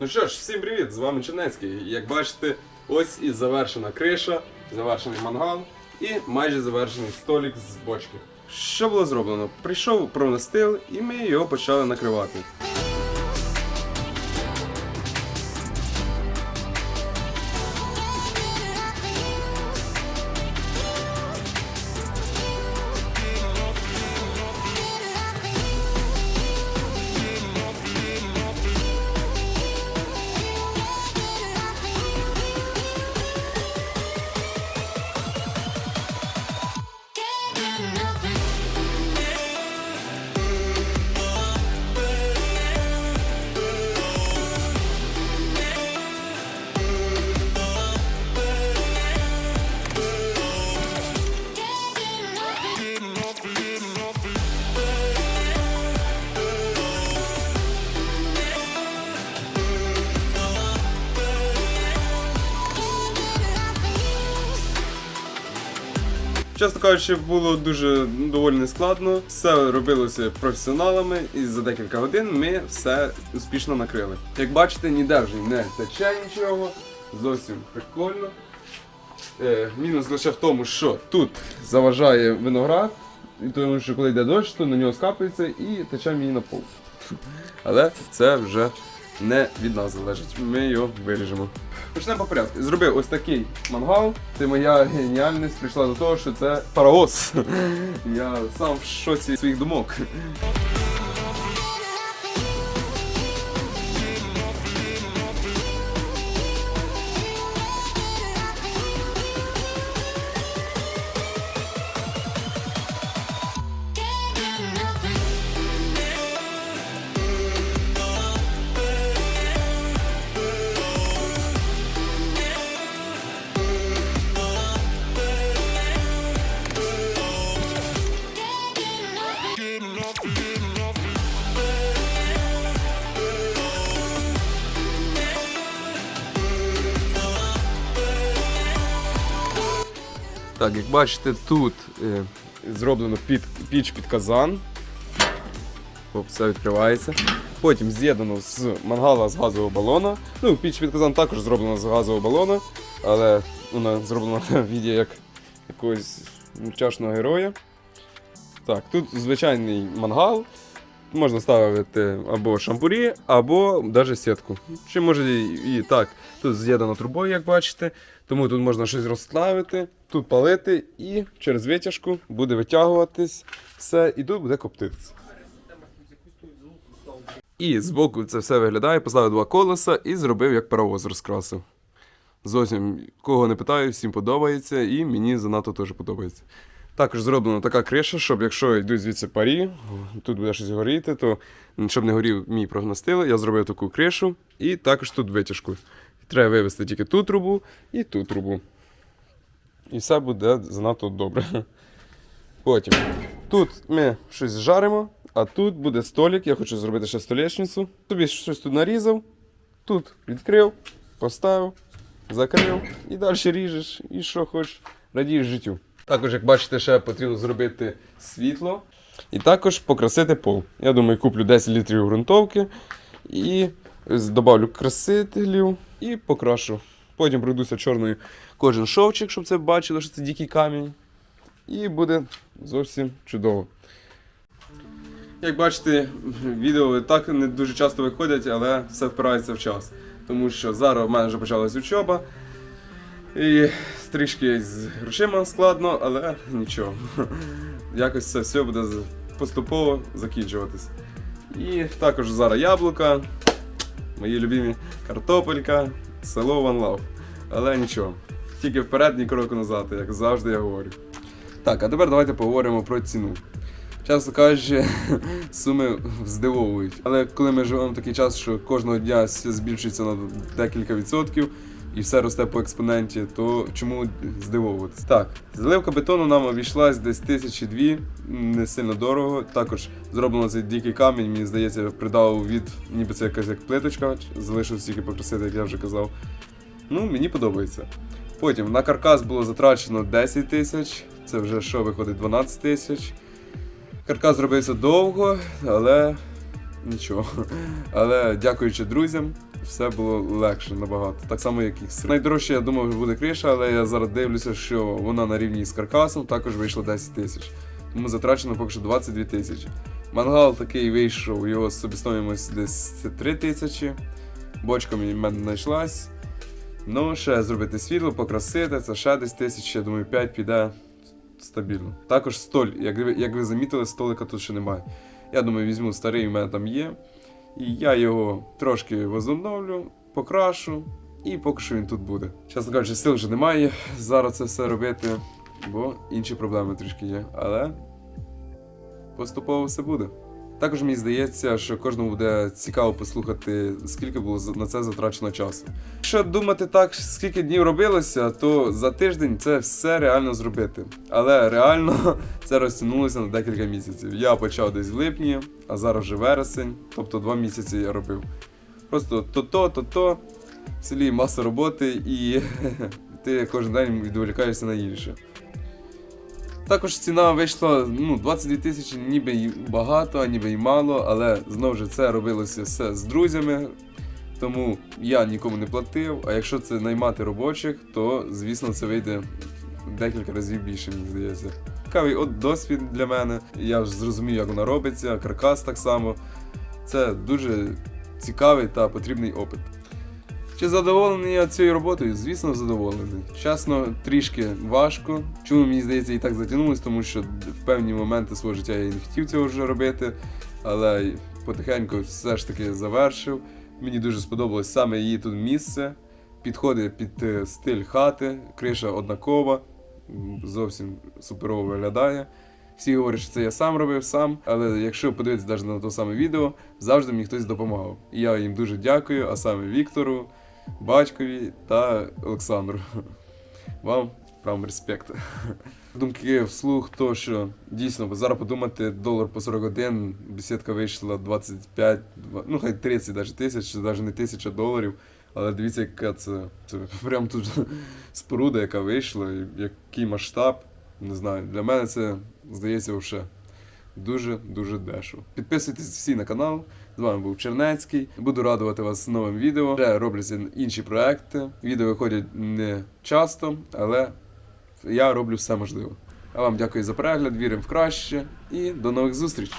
Ну що ж, всім привіт! З вами Чернецький. Як бачите, ось і завершена криша, завершений мангал і майже завершений столик з бочки. Що було зроблено? Прийшов пронастил і ми його почали накривати. Чесно кажучи, було дуже доволі нескладно. Все робилося професіоналами, і за декілька годин ми все успішно накрили. Як бачите, ніде вже не тече нічого, зовсім прикольно. Е, мінус лише в тому, що тут заважає виноград, і тому що коли йде дощ, то на нього скапається і тече мені на пол. Але це вже не від нас залежить. Ми його виріжемо. Почнемо по порядку. Зробив ось такий мангал. Це моя геніальність прийшла до того, що це паровоз. Я сам в шоці своїх думок. Так, як бачите, тут е, зроблено під, піч під казан. Оп, все відкривається. Потім з'єднано з мангала з газового балона. Ну, піч під казан також зроблена з газового балона, але вона зроблена в віді як якогось мультяшного героя. Так, тут звичайний мангал. Можна ставити або шампурі, або навіть сітку. Чи може і, так. Тут з'єднано трубою, як бачите. Тому тут можна щось розставити, тут палити і через витяжку буде витягуватись все, і тут буде коптитися. І збоку це все виглядає, поставив два колеса і зробив як паровоз розкрасив. Зовсім кого не питаю, всім подобається, і мені занадто теж подобається. Також зроблена така криша, щоб якщо йдуть звідси парі, тут буде щось горіти, то щоб не горів мій прогностили, я зробив таку кришу і також тут витяжку. Треба вивести тільки ту трубу і ту трубу. І все буде занадто добре. Потім тут ми щось жаримо, а тут буде столик. Я хочу зробити ще столешницю. Тобі щось тут нарізав, тут відкрив, поставив, закрив і далі ріжеш, і що хочеш, радієш життю. Також, як бачите, ще потрібно зробити світло і також покрасити пол. Я думаю, куплю 10 літрів ґрунтовки і добавлю красителів і покрашу. Потім пройдуся чорною кожен шовчик, щоб це бачило, що це дикий камінь. І буде зовсім чудово. Як бачите, відео так не дуже часто виходять, але все впирається в час. Тому що зараз в мене вже почалась учоба. І трішки з грошима складно, але нічого. Якось це все буде поступово закінчуватись. І також зараз яблука, мої любимі картопелька, село One Love. Але нічого. Тільки вперед, ні кроку назад, як завжди я говорю. Так, а тепер давайте поговоримо про ціну. Чесно кажучи, суми здивовують. Але коли ми живемо в такий час, що кожного дня збільшується на декілька відсотків і все росте по експоненті, то чому здивовуватись? Так, заливка бетону нам обійшлась десь тисячі дві, не сильно дорого. Також зроблено цей дикий камінь, мені здається, придав від, ніби це якась як плиточка, залишилось тільки покрасити, як я вже казав. Ну, мені подобається. Потім на каркас було затрачено 10 тисяч, це вже що виходить 12 тисяч. Каркас зробився довго, але нічого. Але дякуючи друзям, все було легше набагато. Так само, як і Найдорожче, я думав, буде криша, але я зараз дивлюся, що вона на рівні з каркасом також вийшла 10 тисяч. Тому затрачено поки що 22 тисячі. Мангал такий вийшов, його собівартість десь 3 тисячі. Бочка мені в мене знайшлась. Ну, ще зробити світло, покрасити, це ще десь тисяч, я думаю, 5 піде стабільно. Також столь, як ви, як ви замітили, столика тут ще немає. Я думаю, візьму старий, у мене там є. І я його трошки возобновлю, покрашу, і поки що він тут буде. Чесно кажучи, сил вже немає зараз це все робити, бо інші проблеми трішки є. Але поступово все буде. Також мені здається, що кожному буде цікаво послухати, скільки було на це затрачено часу. Якщо думати так, скільки днів робилося, то за тиждень це все реально зробити. Але реально це розтягнулося на декілька місяців. Я почав десь в липні, а зараз вже вересень, тобто два місяці я робив. Просто то-то, то-то, в селі маса роботи і ти кожен день відволікаєшся на інше. Також ціна вийшла ну, 22 тисячі, ніби й багато, ніби й мало, але знову ж це робилося все з друзями, тому я нікому не платив. А якщо це наймати робочих, то звісно це вийде декілька разів більше, мені здається. Цікавий от досвід для мене. Я вже зрозумів, як вона робиться, каркас так само. Це дуже цікавий та потрібний опит. Чи задоволений я цією роботою? Звісно, задоволений. Чесно, трішки важко. Чому мені здається, і так затягнулось, тому що в певні моменти свого життя я не хотів цього вже робити, але потихеньку все ж таки завершив. Мені дуже сподобалось саме її тут місце. Підходить під е, стиль хати, криша однакова, зовсім суперово виглядає. Всі говорять, що це я сам робив сам, але якщо подивитися навіть на те саме відео, завжди мені хтось допомагав. І я їм дуже дякую, а саме Віктору, батькові та Олександру. Вам прям респект. Думки вслух, то що дійсно, зараз подумати, долар по 41, бесідка вийшла 25, два- ну хай 30 навіть тисяч, навіть не тисяча доларів. Але дивіться, яка це, це прям тут споруда, яка вийшла, який масштаб. Не знаю, для мене це здається вже дуже-дуже дешево. Підписуйтесь всі на канал. З вами був Чернецький. Буду радувати вас новим відео. Вже робляться інші проекти. Відео виходять не часто, але я роблю все можливе. А вам дякую за перегляд, віримо в краще і до нових зустрічей!